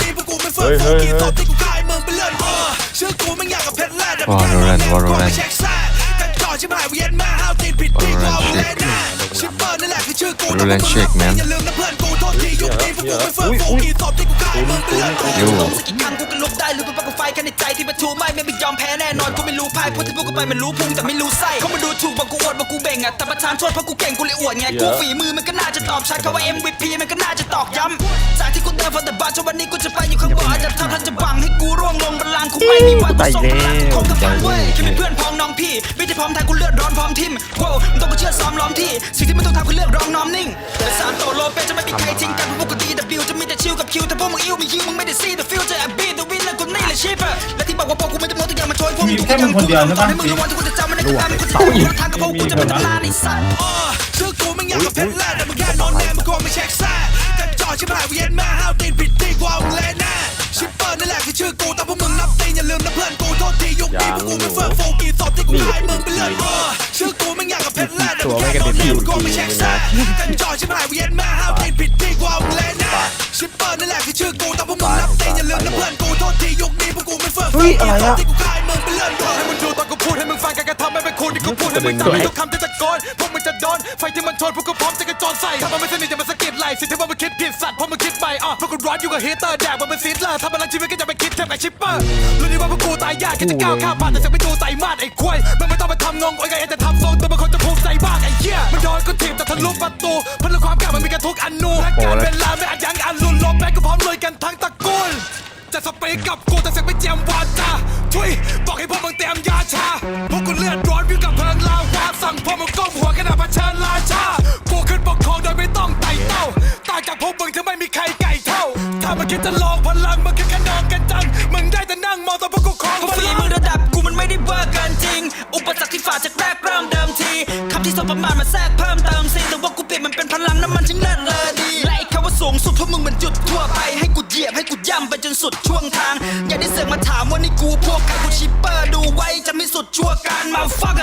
เฮ้ยเฮ้ยเฮ้ย Valorant Valorant ชิบหายเวียนมาห้าวตีนผิดที่กูเอาแน่แน่ชิปเปอร์นั่นแหละคือชื่อกู Valorant check man อย่าลืมนะเพื่อนกูโทษทียุคนี้พวกกูไม่เฟิร์มโฟกีตอบที่กูขายมึงไปเลยอยู่สักกี่ครั้งกูก็ลุกได้หรือเป็นปลั๊กไฟแค่ในใจ ที่มันทูไม่ไม่ไม่ยอมแพ้แน่นอนกูไม่รู้พ่ายพูดที่พูดกันไปมันรู้พุงแต่ไม่รู้ไส้เขามาดูถูกบอกกูอวดบอกกูเบ่งอะแต่ประธานโทษเพราะกูเก่งกูเลยอวดไงกูฝีมือมันก็น่าจะตอบชัดคำว่า MVP มันก็น่าจะตอกย้ำจากที่กูเดินฟังแต่บาจนวันนี้กูจะไปอยู่ข้างบนอาจจะทำท่านจะบังให้กูร่วงลงบัลลังก์กูไม่มีวันกูส่งพลังคงกับฟังเว้ยแค่มีเพื่อนพ้องน้องพี่ไม่ได้พร้อมทางกูเลือดร้อนพร้อมทิมโว้มึงต้องกูเชื่อซ้อมล้อมที่สิ่งที่มึงต้องทำคือเลือกร้องน้อมนิ่งแต่สามโตโลเปจะไม่มีใครทิ้งกันเพราะพวกกูดีดับบิวจะมีแต่ชิลกับคิวแต่พวกมึงอิวมีคิวมึงไม่ได้ซี the future and be the winner กู นี่แหละชิปและที่บอกว่าพวกกูไม่จะโม้ทุกอย่างมาโชยพวกมึงทุกอย่างกูตอนให้มึงรู้วันที่กูจะจำมันในกูตามกูจะต้องทางกับพวกกูจะเป็นตำนานไอ้สัตว์ชื่อกูไม่อยากกับเพชรแลนแต่มึงแค่นอนแนมมึงก็ไม่เช็คแซ่กันจอชิบหายเวียนมาห้าวตีนผิดที่กูเอาเลยแน่ชิปเปอร์นั่นแหละคือชื่อกูแต่พวกมึงนับตีนอย่าลืมนะเพื่อนกูโทษทียุคนี้พวกกูไม่เฟิร์มโฟกีตอบที่กูขายมึงไปเลยชื่อกูไม่อยากกับเพชรแลนแต่มึงแค่นอนแนมมึงก็ไม่เช็คแซ่กันจอชิบหายเวียนมาห้าว นับตีนอย่าลืมนะเพื่อนกูโทษทียุคนี้พวกกูไม่เฟิร์มโฟกีตอบที่กูขายมึงไปเลยให้มึงดูตอนกูพูดให้มึงฟังการกระทำไม่เป็นคูที่กูพูดให้มึงจำทุกคำที่ตะโกนพวกมึงจะโดนไฟที่มันชนพวกกูพร้อมจะกระโจนใส่ถ้ามันไม่สนิทจะมาสะกิดไหลสิที่ว่ามันคิดผิดสัตว์เพราะมันคิดใหม่อะพวกกูร้อนอยู่กับเฮเตอร์แดกมันเป็นซีดเลอร์ทำพลังชีวิตก็จะไปคิดเทียบกับชิปเปอร์รู้ดีว่าพวกกูตายยากแค่จะก้าวข้ามผ่านแต่จะไม่ดูใส่มาดไอ้ควายมันไม่ต้องไปทำงงไอ้ไงแต่ทำทรงตัวมันคนจะภูมิใจบ้างไอ้เหี้ยมันโดนกูถีบแต่ทะลุประตูพลังความกล้ามันมีกันทุกอนูและการเวลาไม่อาจยั้งอันลุนลบแม้ก็พร้อมลุยกันทั้งตระกูล จะสเปรย์กับกูแต่เสียงไม่เจียมวาจาช่วยบอกให้พวกมึงเตรียมยาชาพวกกูเลือดร้อนวิวกับเพลิงลาวาสั่งพวกมึงก้มหัวขณะเผชิญราชากูขึ้นปกครองโดยไม่ต้องไต่เต้าต่างจากพวกมึงที่ไม่มีใครไก่เท่า ถ้ามันคิดจะลองพลังมันคือขนองกันจังมึงได้แต่นั่งมองตัวพวกกูครองพราะพฝีลังมือระดับกูมันไม่ได้เวอร์เกินจริง อุปสรรคที่ฝ่าจากแรกเริ่มเดิมทีคำที่สบประมาทมาแทรกเพิ่มเติมสิแต่ว่ากูเปลี่ยนมันเป็นพลังน้ำมันจึงเลิศเลอดีและไอ้คำว่าสูงสุดพวกมึงมันจุดทั่วไปให้กูเหยียบให้กู สุดช่วงทาง อย่าได้เสือกมาถามว่านี่กูพวกกันกูชิปเปอร์ดูไว้จะไม่สุดชั่วการมาฟัก